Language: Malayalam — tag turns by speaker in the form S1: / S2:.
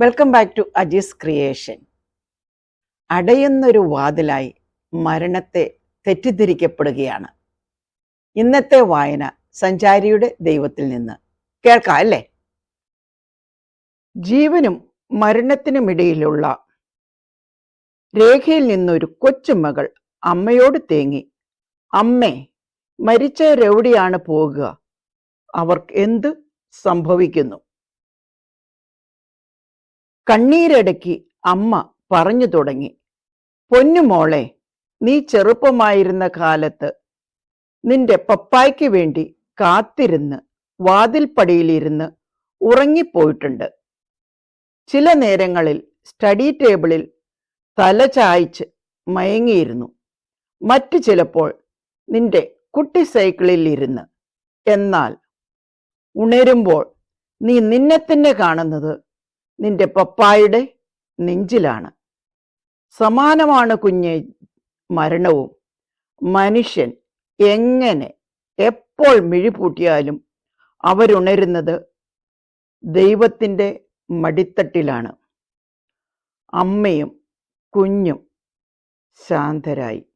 S1: Welcome back to Ajees creation അടയുന്നൊരു വാതിലായി മരണത്തെ തെറ്റിദ്ധരിക്കപ്പെടുകയാണ്. ഇന്നത്തെ വായന സഞ്ചാരിയുടെ ദൈവത്തിൽ നിന്ന്. കേൾക്കാം അല്ലേ? ജീവനും മരണത്തിനുമിടയിലുള്ള രേഖയിൽ നിന്നൊരു കൊച്ചുമകൾ അമ്മയോട് തേങ്ങി അമ്മേ മരിച്ചവരെവിടെയാണ് പോകുക. അവർക്ക് എന്ത് സംഭവിക്കുന്നു? കണ്ണീരടക്കി അമ്മ പറഞ്ഞു തുടങ്ങി. പൊന്നുമോളെ നീ ചെറുപ്പമായിരുന്ന കാലത്ത് നിന്റെ പപ്പായ്ക്ക് വേണ്ടി കാത്തിരുന്ന് വാതിൽപ്പടിയിലിരുന്ന് ഉറങ്ങിപ്പോയിട്ടുണ്ട്. ചില നേരങ്ങളിൽ സ്റ്റഡി ടേബിളിൽ തല ചായ്ച്ച് മയങ്ങിയിരുന്നു. മറ്റു ചിലപ്പോൾ നിന്റെ കുട്ടി സൈക്കിളിൽ ഇരുന്ന് എന്നാൽ ഉണരുമ്പോൾ നീ നിന്നെ തന്നെ കാണുന്നത് നിന്റെ പപ്പായുടെ നെഞ്ചിലാണ്. സമാനമാണ് കുഞ്ഞെ മരണവും. മനുഷ്യൻ എങ്ങനെ എപ്പോൾ മിഴിപൂട്ടിയാലും അവരുണരുന്നത് ദൈവത്തിന്റെ മടിത്തട്ടിലാണ്. അമ്മയും കുഞ്ഞും ശാന്തരായി.